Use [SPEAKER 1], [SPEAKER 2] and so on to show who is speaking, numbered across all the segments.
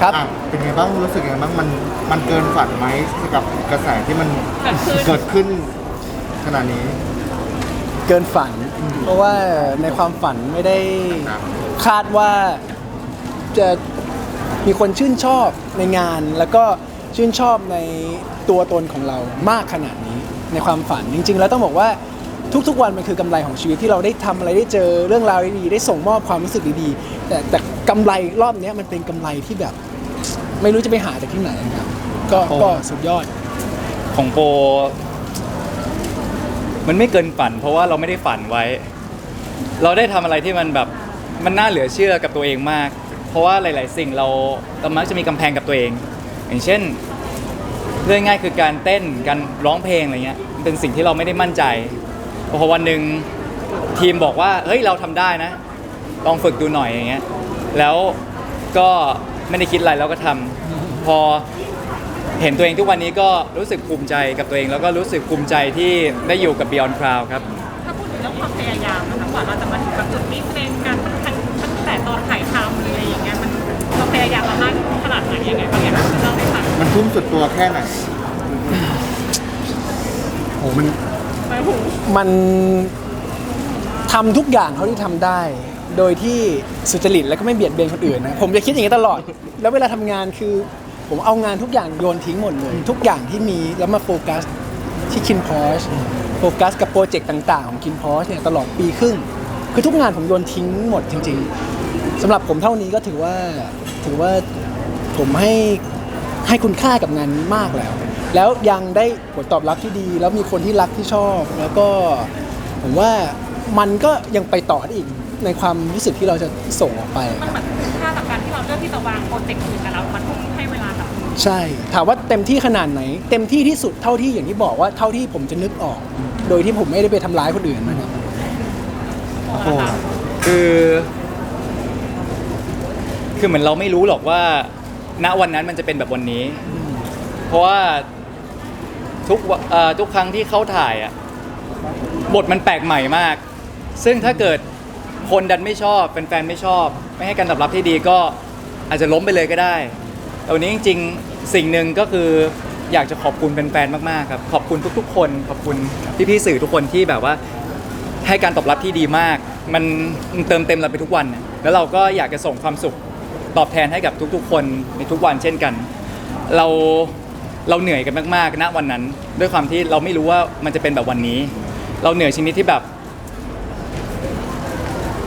[SPEAKER 1] ครับ
[SPEAKER 2] อะเป็นไงบ้างรู้สึกยังไงบ้างมันมันเกินฝันไหมกับกระแสที่มัน
[SPEAKER 3] เกิดขึ้น
[SPEAKER 2] เกิดขึ้นขนาดนี้
[SPEAKER 1] เกินฝัน เพราะว่าในความฝันไม่ได้
[SPEAKER 2] ครับ
[SPEAKER 1] คาดว่าจะมีคนชื่นชอบในงาน แล้วก็ชื่นชอบในตัวตนของเรามากขนาดนี้ในความฝันจริง ๆ แล้วต้องบอกว่าทุกๆ วันมันคือกำไรของชีวิตที่เราได้ทำอะไรได้เจอเรื่องราวดีๆได้ส่งมอบความรู้สึกดีๆ แต่แต่กำไรรอบเนี้ยมันเป็นกำไรที่แบบ ไม่รู้จะไปหาจากที่ไหนครับก็
[SPEAKER 2] โอ้
[SPEAKER 1] ก็สุดยอด
[SPEAKER 4] ของโปมันไม่เกินฝัน เพราะว่าเราไม่ได้ฝันไว้ เราได้ทำอะไรที่มันแบบมันน่าเหลือเชื่อกับตัวเองมาก เพราะว่าหลาย ๆ สิ่งเราเรามักจะมีกำแพงกับตัวเอง อย่างเช่นเรื่องง่ายคือการเต้นการร้องเพลงอะไรเงี้ยมันเป็นสิ่งที่เราไม่ได้มั่นใจพอวันหนึ่งทีมบอกว่าเฮ้ยเราทำได้นะ ลองฝึกดูหน่อยอย่างเงี้ยแล้วก็ ไม่ได้คิดอะไรแล้วก็ทำพอเห็นตัวเองทุกวันนี้ก็รู้สึกภูมิใจกับตัวเอง แล้วก็รู้สึกภูมิใจที่ได้อยู่กับ Beyond Cloud ครับ
[SPEAKER 3] ถ้าพูดถึงเรื่องความพยายามนะคะกว่าเราจะมาถึงแบบจุดนี้เป็นการตั้งตั้งแต่ตอนถ่ายทำหรืออะไรอย่างเงี้ยมันเราพยายามมามากขนาดไหนยังไงบางอย่างเราได้ฟัง
[SPEAKER 2] มันทุ่มสุดตัวแค่ไหนโอ้มัน
[SPEAKER 3] ไปหู
[SPEAKER 1] มันทำทุกอย่างเท่าที่ทำได้ โดยที่สุจริตแล้วก็ไม่เบียดเบียนคนอื่นนะผมจะคิดอย่างนี้ตลอด แล้วเวลาทำงานคือ ผมเอางานทุกอย่างโยนทิ้งหมดเลย ทุกอย่างที่มีแล้วมาโฟกัสที่คินพอชโฟกัสกับโปรเจกต์ต่างๆ ของคินพอชเนี่ยตลอดปีครึ่ง คือทุกงานผมโยนทิ้งหมดจริง ๆสำหรับผมเท่านี้ก็ถือว่าถือว่าผมให้ให้คุณค่ากับงานนี้มากแล้ว แล้วยังได้ผลตอบรับที่ดี แล้วมีคนที่รักที่ชอบ แล้วก็ผมว่ามันก็ยังไปต่อได้อีก ในความรู้สึกที่เราจะส่งออกไป
[SPEAKER 3] มันเหมือนคุ้มค่ากับการที่เราเลือกที่จะวางโปรเจกต์อื่นแต่เรามันทุ่มให้เวลากับ
[SPEAKER 1] ใช่ ถามว่าเต็มที่ขนาดไหน เต็มที่ที่สุดเท่าที่อย่างที่บอกว่าเท่าที่ผมจะนึกออก โดยที่ผมไม่ได้ไปทำร้ายคนอื่นนะครับ
[SPEAKER 3] โอ้โห
[SPEAKER 4] คือ คือเหมือนเราไม่รู้หรอกว่า ณวันนั้นมันจะเป็นแบบวันนี้ เพราะว่าทุกวะเอ่อทุกครั้งที่เขาถ่ายอะบทมันแปลกใหม่มาก ซึ่งถ้าเกิด คนดันไม่ชอบแฟนๆไม่ชอบ ไม่ให้การตอบรับที่ดีก็อาจจะล้มไปเลยก็ได้แต่วันนี้จริง ๆ สิ่งหนึ่งก็คืออยากจะขอบคุณแฟนๆมากๆครับขอบคุณทุก ๆ คน ขอบคุณพี่ๆสื่อทุกคนที่แบบว่าให้การตอบรับที่ดีมาก มันเติมเต็มเราไปทุกวัน แล้วเราก็อยากจะส่งความสุขตอบแทนให้กับทุกๆ คนในทุกวันเช่นกัน เราเราเหนื่อยกันมากๆณวันนั้น ด้วยความที่เราไม่รู้ว่ามันจะเป็นแบบวันนี้ เราเหนื่อยชนิดที่แบบ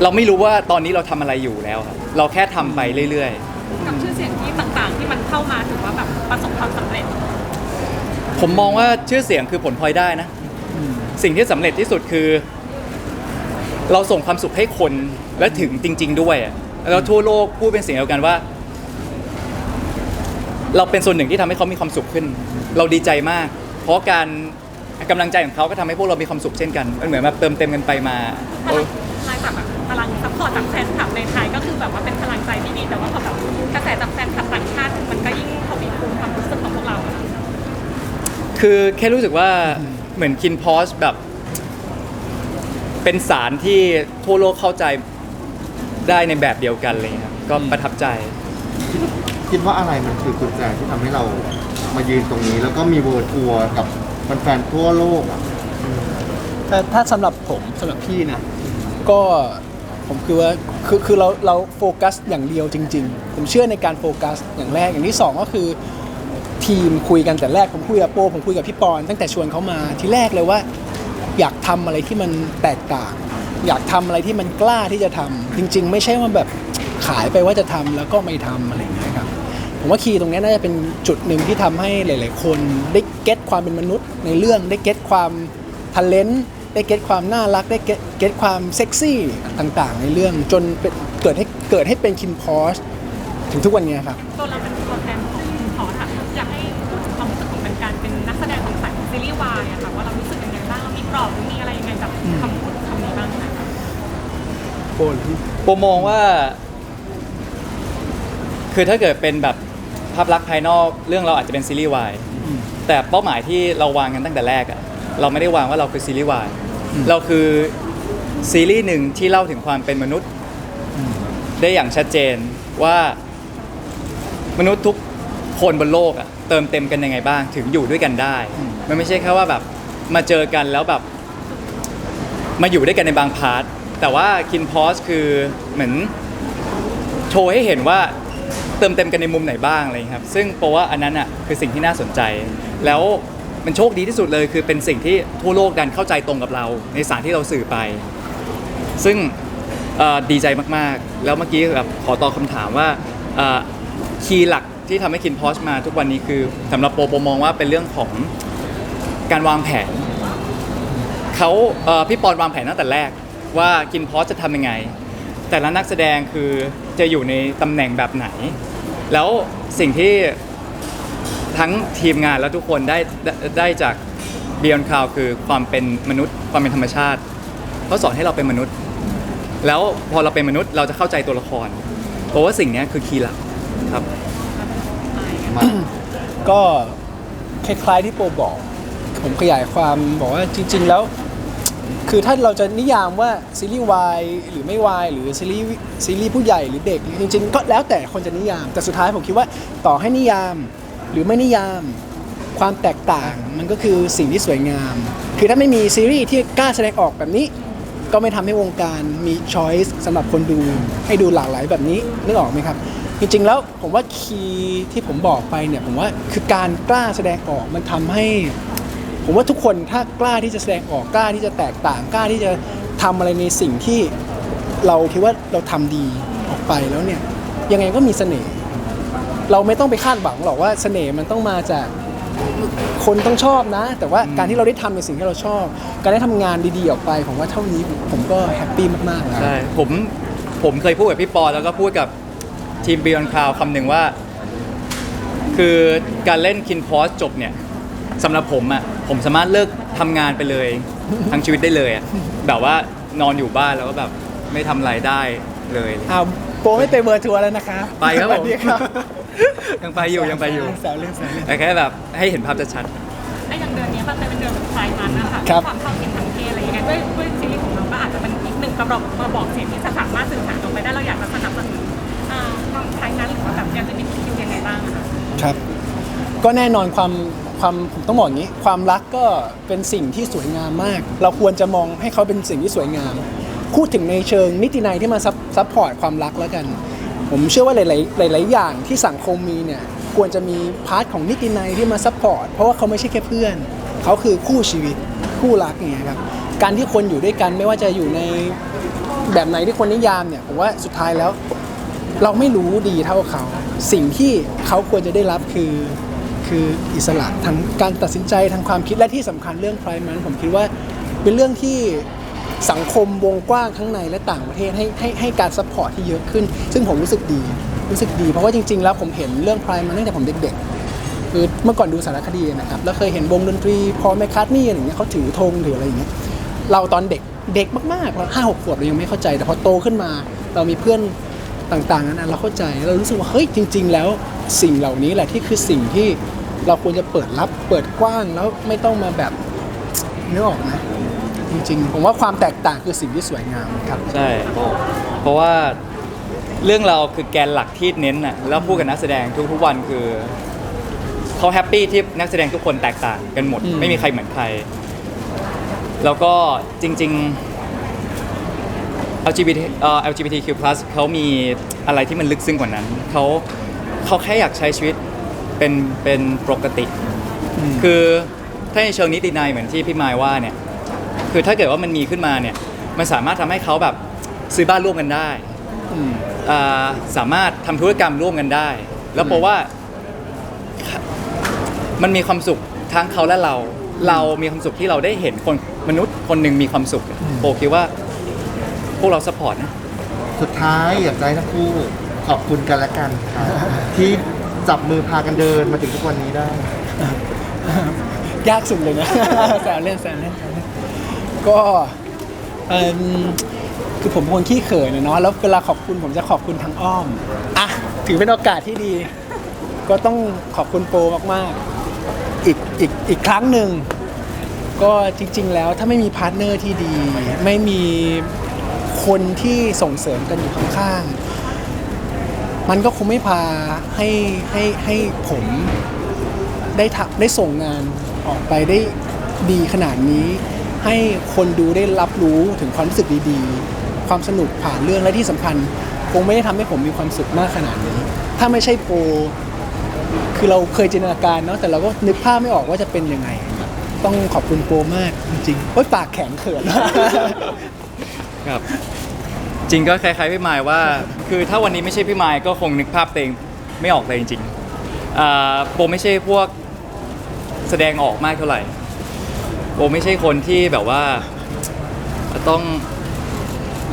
[SPEAKER 4] เราไม่รู้ว่าตอนนี้เราทำอะไรอยู่แล้วครับเราแค่ทำไปเรื่อย
[SPEAKER 3] กับชื่อเสียงที่ต่างๆ ที่มันเข้ามาถือว่าแบบประสบความสำเร็จ
[SPEAKER 4] ๆผมมองว่าชื่อเสียงคือผลพลอยได้นะ สิ่งที่สำเร็จที่สุดคือ เราส่งความสุขให้คนและถึงจริง ๆ ด้วยอะแล้วทั่วโลกพูดเป็นเสียงเดียวกันว่า เราเป็นส่วนหนึ่งที่ทำให้เขามีความสุขขึ้น เราดีใจมาก เพราะการกำลังใจของเขาก็ทำให้พวกเรามีความสุขเช่นกันมันเหมือนแบบเติมเต็มกันไปมา
[SPEAKER 3] พลัง พลังจากแบบพลังซัพพอร์ตจากแฟนคลับในไทยก็คือแบบว่าเป็นพลังใจที่ดีแต่ว่าพอแบบกระแสจากแฟนคลับต่างชาติมันก็ยิ่งทวีคูณความรู้สึกของพวกเราอะ
[SPEAKER 4] คือแค่รู้สึกว่าเหมือนคินพอสแบบ เป็นสารที่ทั่วโลกเข้าใจได้ในแบบเดียวกันเลยครับก็ประทับใจ
[SPEAKER 2] คิดว่าอะไรมันคือกุญแจที่ทำให้เรามายืนตรงนี้ แล้วก็มีเวิร์ทัวร์กับแฟนๆทั่วโลกอะ
[SPEAKER 1] ถ้าถ้าสำหรับผมสำหรับพี่นะ ก็ ผมคือว่าคือคือเราเราโฟกัสอย่างเดียวจริง ๆ ผมเชื่อในการโฟกัสอย่างแรกอย่างที่สองก็คือ ทีมคุยกันแต่แรกผมคุยกับโปผมคุยกับพี่ปอนตั้งแต่ชวนเขามาที่แรกเลยว่า อยากทำอะไรที่มันแตกต่าง อยากทำอะไรที่มันกล้าที่จะทำจริง ๆ ไม่ใช่ว่าแบบขายไปว่าจะทำแล้วก็ไม่ทำอะไรอย่างเงี้ยครับผมว่าคีย์ตรงนี้น่าจะเป็นจุดหนึ่งที่ทำให้หลาย ๆ คนได้เก็ตความเป็นมนุษย์ในเรื่องได้เก็ตความทันเลน ได้เก็ตความน่ารักได้เก็ตเก็ตความเซ็กซี่ต่างๆ ในเรื่องจนเป็นเกิดให้เกิดให้เป็นคิมพอสถึงทุกวันเนี้ยครับ
[SPEAKER 3] ตัวเราเป็นตัวแทนของขอถามอยากให้พูดถึงความรู้สึกของเป็นการเป็นนักแสดงของสายซีรีส์วายอะค่ะว่าเรารู้สึกยังไงบ้างเรามีกรอบหรือมีอะไรยังไงกับคำพูดคำนี้บ้างไหมคะ
[SPEAKER 1] โปน
[SPEAKER 4] โปมองว่า คือถ้าเกิดเป็นแบบภาพลักษณ์ภายนอกเรื่องเราอาจจะเป็นซีรีส์วายแต่เป้าหมายที่เราวางกันตั้งแต่แรกอะเราไม่ได้วางว่าเราคือซีรีส์วาย เราคือซีรีส์หนึ่งที่เล่าถึงความเป็นมนุษย์ ได้อย่างชัดเจนว่ามนุษย์ทุกคนบนโลกอะเติมเต็มกันยังไงบ้าง ถึงอยู่ด้วยกันได้ มันไม่ใช่แค่ว่าแบบมาเจอกันแล้วแบบ มาอยู่ด้วยกันในบางพาร์ทแต่ว่าคินพอสคือเหมือนโชว์ให้เห็นว่าเติมเต็มกันในมุมไหนบ้างอะไรอย่างเงี้ยครับ ซึ่งโปว่าอันนั้นอะคือสิ่งที่น่าสนใจ แล้ว มันโชคดีที่สุดเลยคือเป็นสิ่งที่ทั่วโลกดันเข้าใจตรงกับเรา ในสารที่เราสื่อไป ซึ่งดีใจมากๆ แล้วเมื่อกี้แบบขอตอบคำถามว่าคีย์หลักที่ทำให้คินพอสมาทุกวันนี้คือสำหรับโปโปมองว่าเป็นเรื่องของการวางแผนเขาพี่ปอนวางแผนตั้งแต่แรกว่ากินพอสจะทำยังไง แต่ละนักแสดงคือจะอยู่ในตำแหน่งแบบไหน แล้วสิ่งที่ ทั้งทีมงานและทุกคนได้ได้ได้จาก Beyond Cloud คือความเป็นมนุษย์ความเป็นธรรมชาติเขาสอนให้เราเป็นมนุษย์ แล้วพอเราเป็นมนุษย์เราจะเข้าใจตัวละครเพราะว่าสิ่งเนี้ยคือคีย์หลักครับ
[SPEAKER 1] ก็คล้ายๆที่โปบอก ผมขยายความบอกว่าจริง ๆ แล้ว คือถ้าเราจะนิยามว่าซีรีส์วายหรือไม่วายหรือซีรีส์ซีรีส์ผู้ใหญ่หรือเด็ก จริง ๆ ก็แล้วแต่คนจะนิยาม แต่สุดท้ายผมคิดว่าต่อให้นิยาม หรือไม่นิยาม ความแตกต่างมันก็คือสิ่งที่สวยงาม คือถ้าไม่มีซีรีส์ที่กล้าแสดงออกแบบนี้ ก็ไม่ทำให้วงการมีช้อยส์สำหรับคนดูให้ดูหลากหลายแบบนี้นึกออกไหมครับ จริงๆแล้วผมว่าคีย์ที่ผมบอกไปเนี่ยผมว่าคือการกล้าแสดงออกมันทำให้ ผมว่าทุกคนถ้ากล้าที่จะแสดงออกกล้าที่จะแตกต่างกล้าที่จะทำอะไรในสิ่งที่เราคิดว่าเราทำดีออกไปแล้วเนี่ยยังไงก็มีเสน่ห์ เราไม่ต้องไปคาดหวังหรอกว่าเสน่ห์มันต้องมาจากคนต้องชอบนะ แต่ว่าการที่เราได้ทำในสิ่งที่เราชอบ การได้ทำงานดีๆออกไปผมว่าเท่านี้ผมก็แฮปปี้มากๆแล้ว
[SPEAKER 4] ใช่ผมผมเคยพูดกับพี่ปอแล้วก็พูดกับทีม Beyond Cloud คำหนึ่งว่า คือการเล่นคินพอสจบเนี่ยสำหรับผมอะผมสามารถเลิกทำงานไปเลย ทั้งชีวิตได้เลยอะแบบว่านอนอยู่บ้านแล้วก็แบบไม่ทำอะไรได้เลย
[SPEAKER 1] อ้าวโปรไม่ไปเบอร์ทัวร์แล้วนะคะ
[SPEAKER 4] ไปครับผม
[SPEAKER 1] สวัสดีครับ
[SPEAKER 4] ยังไปอยู่ยังไปอยู่
[SPEAKER 1] แซวเล่นแซวเล่น
[SPEAKER 4] แต่แค่แบบให้เห็นภาพชัด
[SPEAKER 3] ไอ้อย่างเดือนนี้มันเป็นเดือนไฟมันนะคะ
[SPEAKER 1] ครับ
[SPEAKER 3] ความเท่าเทียมทางเพศอะไรอย่างเงี้ยด้วยด้วยซีรีส์ของเราก็อาจจะเป็นอีกหนึ่งกระบอกกระบอกเสียงที่จะสามารถสื่อสารออกไปได้เราอยากจะสนับสนุนอ่าความไทยนั้นหรือว่าแบบอยากจะมีคิวยังไงบ้างอะคะ
[SPEAKER 1] ครับ ก็แน่นอนความความผมต้องบอกอย่างนี้ ความรักก็เป็นสิ่งที่สวยงามมาก เราควรจะมองให้เขาเป็นสิ่งที่สวยงาม พูดถึงในเชิงนิตินัยที่มาซับซัพพอร์ตความรักแล้วกัน ผมเชื่อว่าหลาย ๆ หลาย ๆ อย่างที่สังคมมีเนี่ยควรจะมีพาร์ทของนิตินัยที่มาซัพพอร์ตเพราะว่าเขาไม่ใช่แค่เพื่อน เขาคือคู่ชีวิตคู่รักอย่างเงี้ยครับการที่คนอยู่ด้วยกันไม่ว่าจะอยู่ในแบบไหนที่คนนิยามเนี่ยผมว่าสุดท้ายแล้วเราไม่รู้ดีเท่าเขา สิ่งที่เขาควรจะได้รับคือคืออิสระทางการตัดสินใจทางความคิดและที่สำคัญเรื่อง Pride Month ผมคิดว่าเป็นเรื่องที่ สังคมวงกว้างทั้งในและต่างประเทศให้ให้ให้การซัพพอร์ตที่เยอะขึ้น ซึ่งผมรู้สึกดีรู้สึกดีเพราะว่าจริง ๆ แล้วผมเห็นเรื่อง Pride มาตั้งแต่ผมเด็กๆคือเมื่อก่อนดูสารคดีนะครับแล้วเคยเห็นวงดนตรีพอแมคคาร์ทนี่อะไรเงี้ยเขาถือธงถืออะไรอย่างเงี้ยเราตอนเด็กเด็กมากๆเราห้าหกขวบเรายังไม่เข้าใจ แต่พอโตขึ้นมา เรามีเพื่อนต่างๆนั้นเราเข้าใจเรารู้สึกว่าเฮ้ยจริง ๆ แล้วสิ่งเหล่านี้แหละที่คือสิ่งที่เราควรจะเปิดรับเปิดกว้างแล้วไม่ต้องมาแบบนึกออกนะ จริงๆ ผมว่าความแตกต่างคือสิ่งที่สวยงามครับ
[SPEAKER 4] ๆใช่เพราะว่าเรื่องเราวคือแกนหลักที่เน้นน่ะแล้วพูดกับนักแสดงทุกๆวันคือเขาแฮปปี้ที่นักแสดงทุกคนแตกต่างกันหมด
[SPEAKER 1] อืม
[SPEAKER 4] ไม่มีใครเหมือนใคร แล้วก็จริง ๆ LGBT เอ่อ LGBTQ+ เขามีอะไรที่มันลึกซึ้งกว่านั้นเขาเขาแค่อยากใช้ชีวิตเป็นเป็นปกติ
[SPEAKER 1] ม
[SPEAKER 4] คือถ้าในเชิงนิตินัยเหมือนที่พี่มายว่าเนี่ย คือถ้าเกิดว่ามันมีขึ้นมาเนี่ยมันสามารถทำให้เขาแบบซื้อบ้านร่วมกันได้
[SPEAKER 1] ม
[SPEAKER 4] อ่าสามารถทำธุรกรรมร่วมกันได้ แล้วเพราะว่ามันมีความสุขทั้งเขาและเรา เรามีความสุขที่เราได้เห็นคนมนุษย์คนหนึ่งมีความสุขโปคิดว่าพวกเราสปอร์ตนะ
[SPEAKER 2] สุดท้ายอยากจะให้ทั้งคู่ขอบคุณกันและกันครับที่จับมือพากันเดินมาถึงทุกวันนี้ได้
[SPEAKER 1] ยากสุดเลยนะ แซวเล่นแซวเล่นแซวเล่น ก็เอิ่มคือผมเป็นคนขี้เขินนะเนาะแล้วเวลาขอบคุณผมจะขอบคุณทางอ้อมอะถือเป็นโอกาสที่ดี ก็ต้องขอบคุณโปรมากๆ อีกอีกอีกครั้งหนึ่งก็จริง ๆ แล้วถ้าไม่มีพาร์ทเนอร์ที่ดี ไม่มีคนที่ส่งเสริมกันอยู่ข้างๆมันก็คงไม่พาให้ให้ให้ผมได้ทำได้ส่งงานออกไปได้ดีขนาดนี้ ให้คนดูได้รับรู้ถึงความรู้สึกดีๆ ความสนุกผ่านเรื่องและที่สำคัญ คงไม่ได้ทำให้ผมมีความสุขมากขนาดนี้ ถ้าไม่ใช่โปรคือเราเคยจินตนาการเนาะแต่เราก็นึกภาพไม่ออกว่าจะเป็นยังไง ต้องขอบคุณโปรมากจริงๆโอ้ยปากแข็งเขิน
[SPEAKER 4] ครับจริงก็คล้ายๆพี่มายว่า คือถ้าวันนี้ไม่ใช่พี่มายก็คงนึกภาพเองไม่ออกเลยจริงๆอ่าโบไม่ใช่พวกแสดงออกมากเท่าไหร่ โบไม่ใช่คนที่แบบว่าต้อง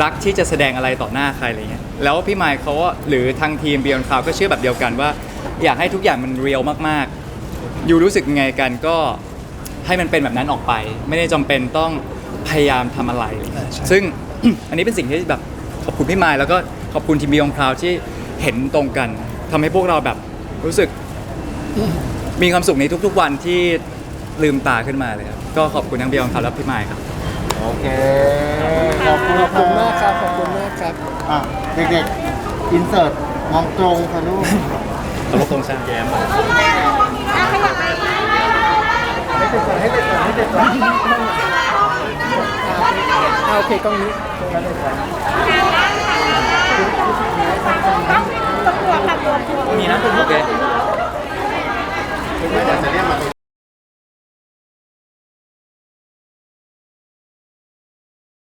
[SPEAKER 4] รักที่จะแสดงอะไรต่อหน้าใครอะไรเงี้ยแล้วพี่มายเขาก็หรือทางทีม Beyond Cloud ก็เชื่อแบบเดียวกันว่า อยากให้ทุกอย่างมันเรียลมากๆ อยู่รู้สึกยังไงกันก็ให้มันเป็นแบบนั้นออกไป ไม่ได้จำเป็นต้องพยายามทำอะไร
[SPEAKER 1] อ่าใช่
[SPEAKER 4] ซึ่ง อันนี้เป็นสิ่งที่แบบขอบคุณพี่มายแล้วก็ขอบคุณทีม Beyond Cloud ที่เห็นตรงกันทำให้พวกเราแบบรู้สึกมีความสุขในทุกๆวันที่ลืมตาขึ้นมาเลยครับ ก็ขอบคุณทั้งเบียงครับและพี่ไม้ครับ
[SPEAKER 2] โอเค ขอบคุณ
[SPEAKER 1] ขอบคุณมากครับ ขอบคุณมากครับ
[SPEAKER 2] อะเด็กๆ อินเสิร์ตมองตรงค่ะลูก
[SPEAKER 4] ตลกตรงช่งแยม
[SPEAKER 2] ให้เด็กให้เด็กให้เด็กโอเคกล้องนี้กล้องนี้ก่อน
[SPEAKER 1] มีนะโอเค เดี๋ยว
[SPEAKER 2] จะเรียกมา